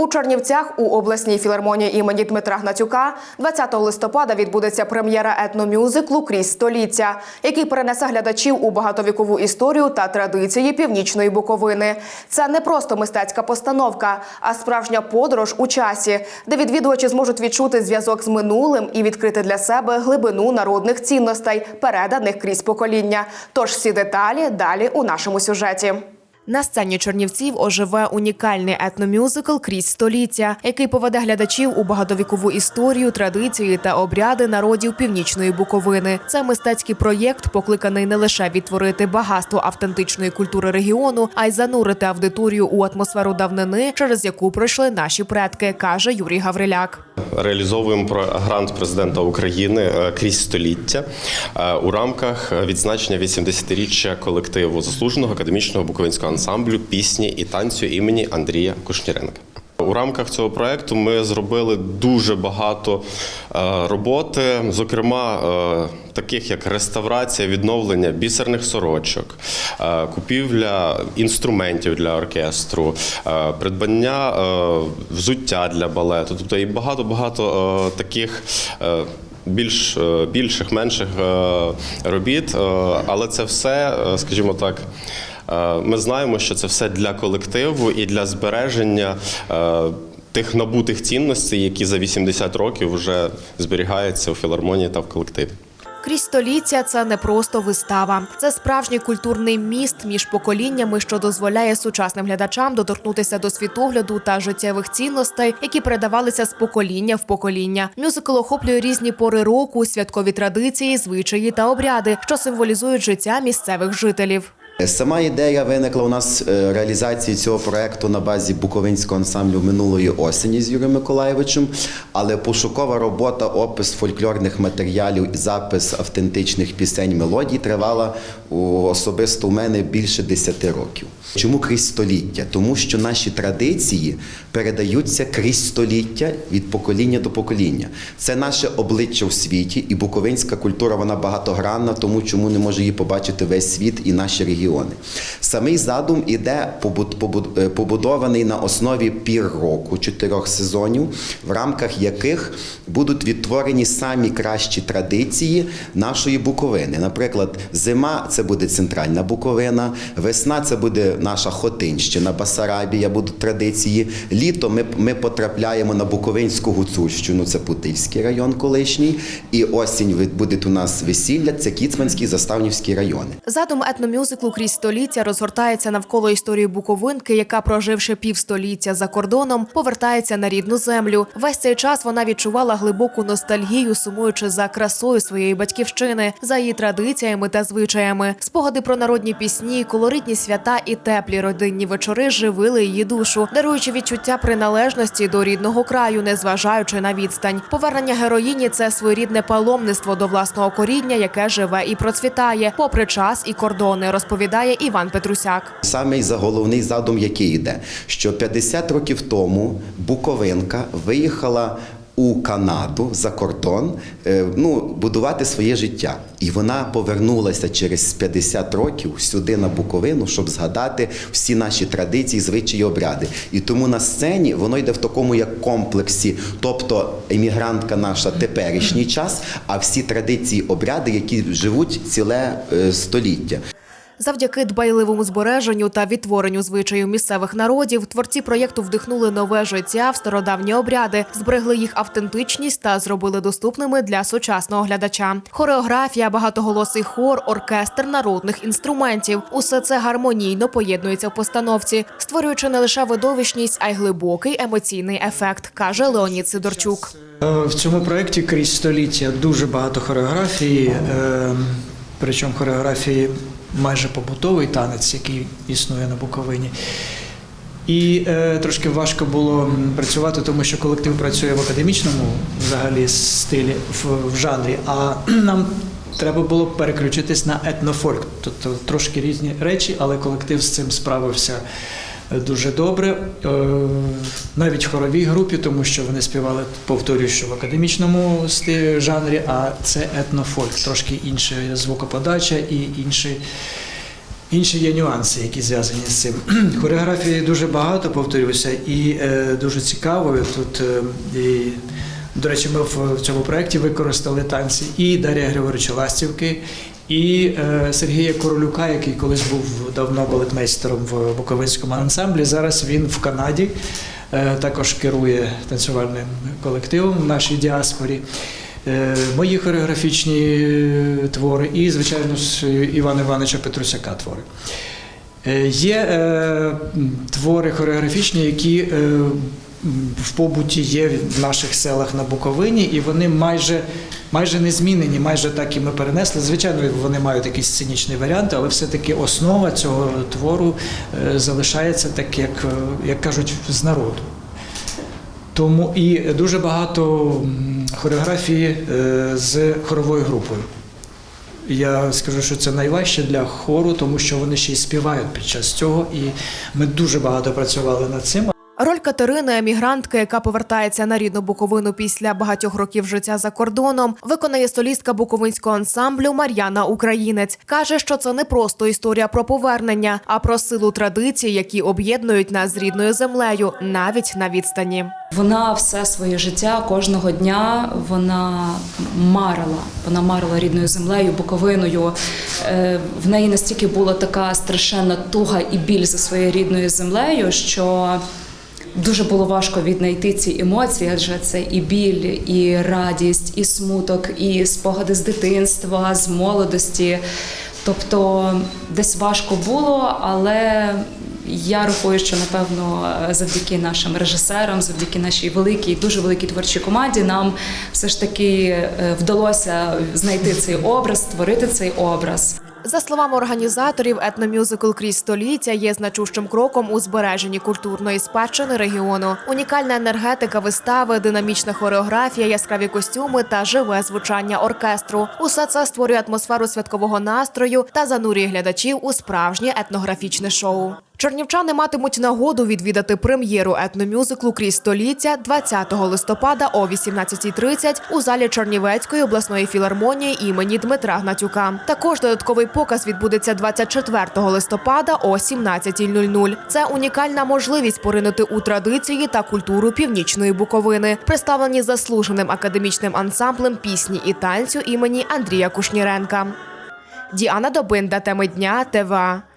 У Чернівцях у обласній філармонії імені Дмитра Гнатюка 20 листопада відбудеться прем'єра етномюзиклу Крізь століття, який перенесе глядачів у багатовікову історію та традиції північної Буковини. Це не просто мистецька постановка, а справжня подорож у часі, де відвідувачі зможуть відчути зв'язок з минулим і відкрити для себе глибину народних цінностей, переданих крізь покоління. Тож всі деталі далі у нашому сюжеті. На сцені Чернівців оживе унікальний етномюзикл крізь століття, який поведе глядачів у багатовікову історію, традиції та обряди народів північної Буковини. Це мистецький проєкт, покликаний не лише відтворити багатство автентичної культури регіону, а й занурити аудиторію у атмосферу давнини, через яку пройшли наші предки, каже Юрій Гавриляк. Реалізовуємо про грант президента України е, крізь століття е, у рамках відзначення 80-річчя колективу заслуженого академічного буковинського ансамблю пісні і танцю імені Андрія Кушніренка. У рамках цього проекту ми зробили дуже багато е, роботи, зокрема, е, таких як реставрація, відновлення бісерних сорочок, е, купівля інструментів для оркестру, придбання взуття для балету, тобто і багато багато таких. Більш більших, менших робіт, але це все, скажімо так, Ми знаємо, що це все для колективу і для збереження е, тих набутих цінностей, які за 80 років вже зберігаються у філармонії та в колективі. Крізь століття це не просто вистава, це справжній культурний міст між поколіннями, що дозволяє сучасним глядачам доторкнутися до світогляду та життєвих цінностей, які передавалися з покоління в покоління. Мюзикл охоплює різні пори року, святкові традиції, звичаї та обряди, що символізують життя місцевих жителів. Сама ідея виникла у нас е, реалізації цього проекту на базі Буковинського ансамблю минулої осені з Юрієм Миколаєвичем, але пошукова робота, опис фольклорних матеріалів і запис автентичних пісень мелодій тривала особисто у мене більше 10 років. Чому крізь століття? Тому що наші традиції передаються крізь століття від покоління до покоління. Це наше обличчя в світі, і буковинська культура вона багатогранна, тому чому не може її побачити весь світ і наші регіони. Самий задум іде е, побудований на основі пір року чотирьох сезонів, в рамках яких будуть відтворені самі кращі традиції нашої Буковини. Наприклад, зима це буде центральна Буковина, весна це буде наша Хотинщина, Басарабія, будуть традиції. Літо ми, ми потрапляємо на Буковинську Гуцульщину, це Путильський район колишній. І осінь буде у нас весілля, це Кіцманський, Заставнівський райони. Задум етномюзиклу крізь століття розгортається навколо історії Буковинки, яка, проживши півстоліття за кордоном, повертається на рідну землю. Весь цей час вона відчувала глибоку ностальгію, сумуючи за красою своєї батьківщини, за її традиціями та звичаями. Спогади про народні пісні, колоритні свята і теплі родинні вечори живили її душу, даруючи відчуття приналежності до рідного краю, незважаючи на відстань. Повернення героїні це своєрідне паломництво до власного коріння, яке живе і процвітає, попри час і кордони, розповідає Іван Петрусяк. Самий заголовний задум, який йде, що 50 років тому Буковинка виїхала у Канаду за кордон е, ну, будувати своє життя. І вона повернулася через 50 років сюди на Буковину, щоб згадати всі наші традиції, звичаї, обряди. І тому на сцені воно йде в такому як комплексі, тобто емігрантка наша теперішній час, а всі традиції, обряди, які живуть ціле е, століття. Завдяки дбайливому збереженню та відтворенню звичаїв місцевих народів творці проєкту вдихнули нове життя в стародавні обряди, зберегли їх автентичність та зробили доступними для сучасного глядача. Хореографія, багатоголосий хор, оркестр народних інструментів усе це гармонійно поєднується в постановці, створюючи не лише видовищність, а й глибокий емоційний ефект, каже Леонід Сидорчук. Е, В цьому проєкті крізь століття дуже багато хореографії, е, причому хореографії майже побутовий танець, який існує на Буковині. І е, трошки важко було працювати, тому що колектив працює в академічному взагалі стилі в, в жанрі, а нам треба було переключитись на етнофольк. Тобто трошки різні речі, але колектив з цим справився дуже добре. Е, навіть в хоровій групі, тому що вони співали, повторюю, що в академічному жанрі, а це етнофольк, трошки інша звукоподача і інший інші є нюанси, які зв'язані з цим. Хореографії дуже багато, повторюся, і е, дуже цікаво. Тут е, і, до речі, ми в, в цьому проєкті використали танці і Дар'я Григорича Ластівки, і е, Сергія Королюка, який колись був давно балетмейстером в Буковинському ансамблі. Зараз він в Канаді. Е, також керує танцювальним колективом в нашій діаспорі. Е, Мої хореографічні твори і, звичайно, з Івана Івановича Петрусяка твори. Є твори хореографічні, які в побуті є в наших селах на Буковині, і вони майже, майже не змінені, майже так і ми перенесли. Звичайно, вони мають якісь сценічні варіанти, але все-таки основа цього твору е, залишається так, як, е, як кажуть, з народу. Тому і дуже багато хореографії е, з хоровою групою. Я скажу, що це найважче для хору, тому що вони ще й співають під час цього, і ми дуже багато працювали над цим. Роль Катерини, емігрантки, яка повертається на рідну Буковину після багатьох років життя за кордоном, виконає солістка буковинського ансамблю Мар'яна Українець. каже, що це не просто історія про повернення, а про силу традицій, які об'єднують нас з рідною землею, навіть на відстані. Вона все своє життя кожного дня вона марила. Вона марила рідною землею, Буковиною. Е, В неї настільки була така страшенна туга і біль за своєю рідною землею, що дуже було важко віднайти ці емоції, адже це і біль, і радість, і смуток, і спогади з дитинства, з молодості. Тобто десь важко було, але я рахую, що напевно завдяки нашим режисерам, завдяки нашій великій, дуже великій творчій команді, нам все ж таки е, вдалося знайти цей образ, створити цей образ. За словами організаторів, етномюзикл крізь століття є значущим кроком у збереженні культурної спадщини регіону. Унікальна енергетика вистави, динамічна хореографія, яскраві костюми та живе звучання оркестру. Усе це створює атмосферу святкового настрою та занурює глядачів у справжнє етнографічне шоу. Чернівчани матимуть нагоду відвідати прем'єру етномюзиклу крізь століття 20 листопада о 18.30 у залі Чернівецької обласної філармонії імені Дмитра Гнатюка. Також додатковий показ відбудеться 24 листопада о 17.00. Це унікальна можливість поринути у традиції та культуру північної Буковини, представлені заслуженим академічним ансамблем пісні і танцю імені Андрія Кушніренка. Діана Добинда, теми дня ТВА.